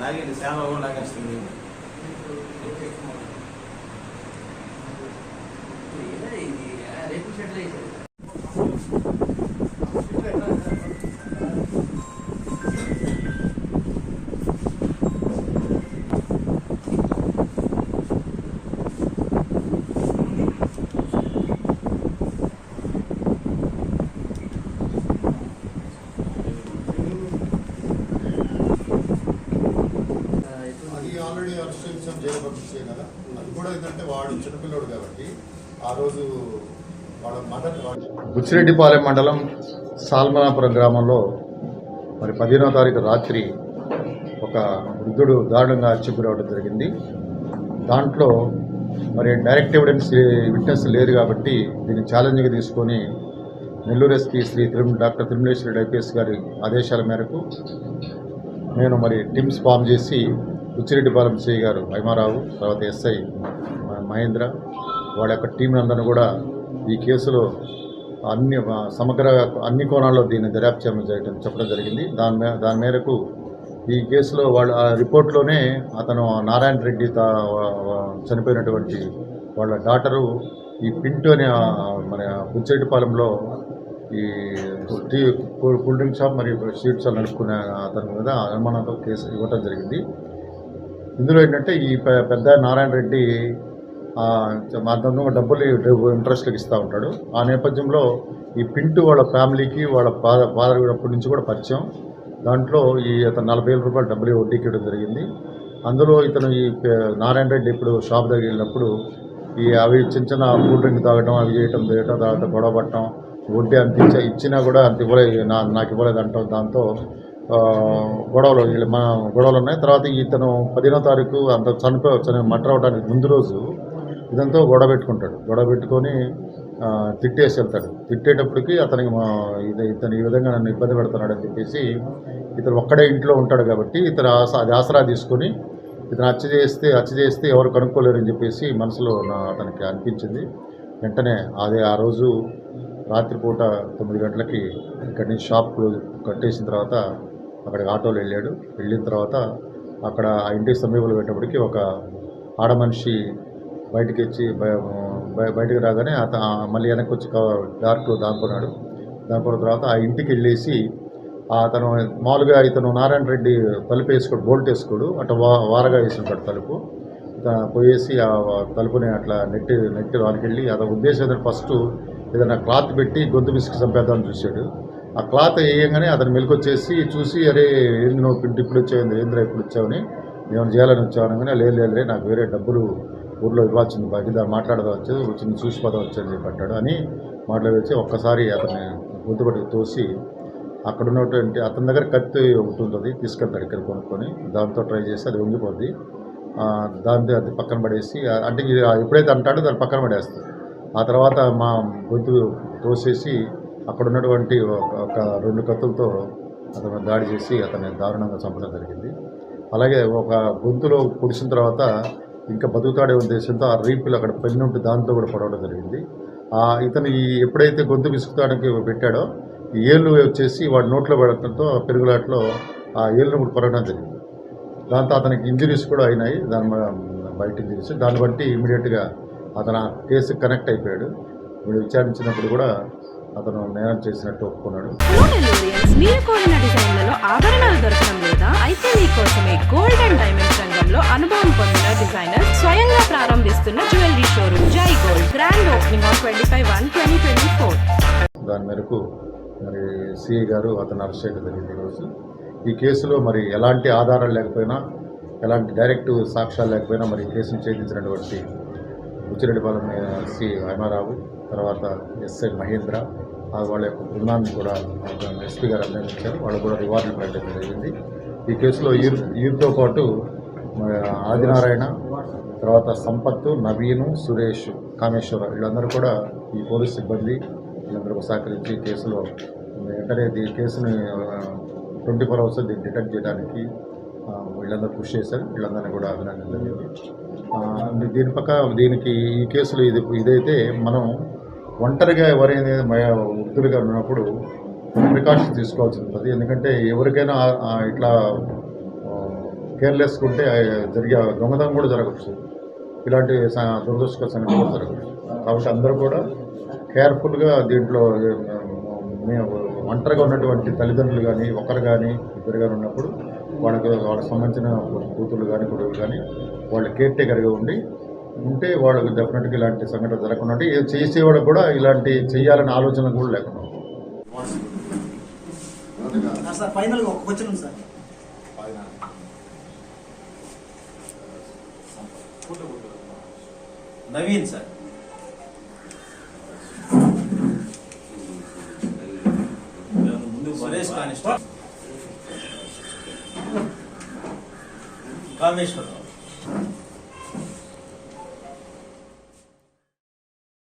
లాగేది సేవ కూడా లాగేస్తుంది రేపు షెడ్లు వేసారు ఆల్రెడీ అనుష్ఠించడం జైలు కదా? అది కూడా ఏంటంటే వాడు చిన్నపిల్లడు కాబట్టి ఆ రోజు వాళ్ళ మదర్ బుచ్చిరెడ్డిపాలెం మండలం సాల్మనాపురం గ్రామంలో మరి పదిహేనో తారీఖు రాత్రి ఒక వృద్ధుడు దారుణంగా హత్య జరిగింది. దాంట్లో మరి డైరెక్ట్ ఎవిడెన్స్ విట్నెస్ లేదు కాబట్టి దీన్ని ఛాలెంజ్గా తీసుకొని నెల్లూరు ఎస్పీ శ్రీ తిరుమ డాక్టర్ తిరుమలేశ్వరి ఐపీఎస్ గారి ఆదేశాల మేరకు నేను మరి టీమ్స్ ఫామ్ చేసి ఉచ్చిరెడ్డిపాలెం శ్రీ గారు భైమారావు తర్వాత ఎస్ఐ మహేంద్ర వాళ్ళ యొక్క టీం అందరిని కూడా ఈ కేసులో అన్ని సమగ్ర అన్ని కోణాల్లో దీన్ని దర్యాప్తు చేయడం చేయడం చెప్పడం జరిగింది. దాని మే దాని మేరకు ఈ కేసులో వాళ్ళ ఆ రిపోర్ట్లోనే అతను నారాయణ రెడ్డి తా చనిపోయినటువంటి వాళ్ళ డాటరు ఈ పింటు అనే మన బుచ్చిరెడ్డిపాలెంలో ఈ tea cool cool drink shop మరియు స్వీట్ షాప్ నడుపుకునే అతని మీద అనుమానంతో కేసు ఇవ్వటం జరిగింది. ఇందులో ఏంటంటే ఈ పెద్ద నారాయణ రెడ్డి మాధ్యమంలో డబ్బులు ఇంట్రెస్ట్లకు ఇస్తూ ఉంటాడు. ఆ నేపథ్యంలో ఈ పింటు వాళ్ళ ఫ్యామిలీకి వాళ్ళ ఫాదర్ ఫాదర్ అప్పటి నుంచి కూడా పరిచయం. దాంట్లో ఈ అతను నలభై వేల రూపాయలు డబ్బులు వడ్డీకి ఇవ్వడం జరిగింది. అందులో ఇతను ఈ నారాయణ రెడ్డి ఇప్పుడు షాప్ దగ్గర వెళ్ళినప్పుడు ఈ అవి చిన్న చిన్న కూల్ డ్రింక్ తాగడం అవి చేయటం చేయటం తర్వాత గొడవ పట్టడం వడ్డీ అంత ఇచ్చా ఇచ్చినా కూడా అంత ఇవ్వలేదు నా నాకు ఇవ్వలేదు అంటాం. దాంతో గొడవలు వీళ్ళు మా గొడవలు ఉన్నాయి. తర్వాత ఇతను పదిహేనో తారీఖు అంత చనిపో చని మటర్ అవడానికి ముందు రోజు ఇదంతా గొడవ పెట్టుకుంటాడు. గొడవ పెట్టుకొని తిట్టేసి వెళ్తాడు. తిట్టేటప్పటికి అతనికి మా ఇది ఇతను ఈ విధంగా నన్ను ఇబ్బంది పెడుతున్నాడు అని చెప్పేసి ఇతను ఒక్కడే ఇంట్లో ఉంటాడు కాబట్టి ఇతను ఆస అది ఆసరా తీసుకొని ఇతను హత్య చేస్తే హత్య చేస్తే ఎవరు కనుక్కోలేరని చెప్పేసి మనసులో నా అతనికి అనిపించింది. వెంటనే అదే ఆ రోజు రాత్రిపూట తొమ్మిది గంటలకి ఇక్కడి నుంచి షాప్ క్లోజ్ కట్టేసిన తర్వాత అక్కడికి ఆటోలో వెళ్ళాడు. వెళ్ళిన తర్వాత అక్కడ ఆ ఇంటికి సమీపంలో పెట్టేప్పటికి ఒక ఆడ మనిషి బయటికి వచ్చి బయటికి రాగానే అత మళ్ళీ వెనక్కి వచ్చి డార్క్ డార్క్లో దాక్కున్నాడు. దాక్కున్న తర్వాత ఆ ఇంటికి వెళ్ళేసి ఆ అతను మామూలుగా ఇతను నారాయణ రెడ్డి తలుపు వేసుకోడు బోల్ట్ వేసుకోడు అట్లా వా వారగా వేసి ఉంటాడు తలుపు పోయేసి ఆ తలుపుని అట్లా నెట్టి నెట్టి వారికి వెళ్ళి అతని ఉద్దేశం ఫస్ట్ ఏదైనా క్లాత్ పెట్టి గొంతు విసికి చంపేద్దామని చూశాడు. ఆ క్లాత్ వేయగానే అతను మెలుకొచ్చేసి చూసి అరే ఏంది నువ్వు పిండి ఇప్పుడు వచ్చావు ఏంద్రా ఇప్పుడు వచ్చావని ఏమైనా చేయాలని వచ్చావు అనగానే లేదు లేదు నాకు వేరే డబ్బులు ఊర్లో ఇవ్వాల్సింది బాకీ దాన్ని మాట్లాడదా వచ్చేది వచ్చింది చూసిపోదా వచ్చేది చెప్పాడు అని మాట్లాడి వచ్చి ఒక్కసారి అతన్ని గుర్తుపట్టి పట్టుకు తోసి అక్కడ ఉన్నటువంటి అతని దగ్గర కత్తి ఒకటి ఉంటుంది తీసుకెళ్తాడు ఇక్కడ కొనుక్కొని దాంతో ట్రై చేసి అది వంగిపోద్ది దాంతో అది పక్కన పడేసి అంటే ఎప్పుడైతే అంటాడో దాన్ని పక్కన పడేస్తాడు. ఆ తర్వాత మా గొంతు తోసేసి అక్కడ ఉన్నటువంటి ఒక- రెండు కత్తులతో అతను దాడి చేసి అతన్ని దారుణంగా చంపడం జరిగింది. అలాగే ఒక గొంతులో పొడిచిన తర్వాత ఇంకా బతుకుతాడే ఉద్దేశంతో ఆ రీపులు అక్కడ పెన్ను ఉంటే దాంతో కూడా పడవడం జరిగింది. ఇతను ఎప్పుడైతే గొంతు విసుకుతానికి పెట్టాడో ఈ ఏళ్ళు వచ్చేసి వాడి నోట్లో పడటంతో పెరుగులాట్లో ఆ ఏళ్ళను కూడా పడడం జరిగింది. దాంతో అతనికి ఇంజరీస్ కూడా అయినాయి. దాని బయట ఇంజరీస్. దాన్ని బట్టి ఇమీడియట్గా అతను ఆ కేసు కనెక్ట్ అయిపోయాడు. ఇప్పుడు విచారించినప్పుడు కూడా అతను నేరం చేసినట్టు ఒప్పుకున్నాడు. మీరు కోరిన డిజైన్లలో ఆభరణాలు దొరకడం లేదా అయితే మీకోసమే గోల్డ్ అండ్ డైమండ్స్ రంగంలో అనుభవం పొందిన డిజైనర్ స్వయంగా ప్రారంభిస్తున్న jewellery showroom Jai Gold grand opening on twenty five one twenty twenty four దాని మేరకు మరి సిఐ గారు అతను అరెస్ట్ చేయడం జరిగింది ఈరోజు. ఈ కేసులో మరి ఎలాంటి ఆధారాలు లేకపోయినా ఎలాంటి డైరెక్ట్ సాక్ష్యాలు లేకపోయినా మరి ఈ కేసును ఛేదించినటువంటి బుచ్చిరెడ్డిపాలెం సి హైమారావు తర్వాత ఎస్ఐ మహేంద్ర వాళ్ళ యొక్క బృందాన్ని కూడా ఎస్పీ గారు అభినందించారు వాళ్ళు కూడా రివార్డులు ప్రకటించడం జరిగింది. ఈ కేసులో ఈ వీరితో పాటు ఆదినారాయణ తర్వాత సంపత్తు నవీను సురేష్ కామేశ్వర వీళ్ళందరూ కూడా ఈ పోలీస్ సిబ్బంది వీళ్ళందరూ సహకరించి కేసులో వెంటనే ఈ కేసుని ట్వంటీ ఫోర్ అవర్స్ దీన్ని డిటెక్ట్ చేయడానికి వీళ్ళందరూ కృషి చేశారు. వీళ్ళందరినీ కూడా అభినందనలు జరిగింది దీని పక్క దీనికి ఈ కేసులో ఇది ఇదైతే మనం ఒంటరిగా ఎవరైనా వృద్ధులుగా ఉన్నప్పుడు ప్రికాషన్ తీసుకోవాల్సి ఉంటుంది ఎందుకంటే ఎవరికైనా ఇట్లా కేర్లెస్ ఉంటే జరిగే దొంగతనం కూడా జరగవచ్చు. ఇలాంటి స- సంఘటన కూడా జరగవచ్చు. కాబట్టి అందరూ కూడా కేర్ఫుల్గా దీంట్లో మేము ఒంటరిగా ఉన్నటువంటి తల్లిదండ్రులు కానీ ఒకరు కానీ ఇద్దరు కానీ ఉన్నప్పుడు వాళ్ళకి వాళ్ళకి సంబంధించిన కూతుళ్ళు కానీ కొడుకులు కానీ వాళ్ళ కేర్ టేకర్గా ఉండి ఉంటే వాళ్ళకి డెఫినెట్గా ఇలాంటి సంఘటన జరగకుండా ఉంటే ఏ- చేసేవాడు కూడా ఇలాంటి చేయాలనే ఆలోచన కూడా లేకుండా ఆ సార్ ఫైనల్ ఒక క్వశ్చన్ ఉంది సార్ నవీన్ సార్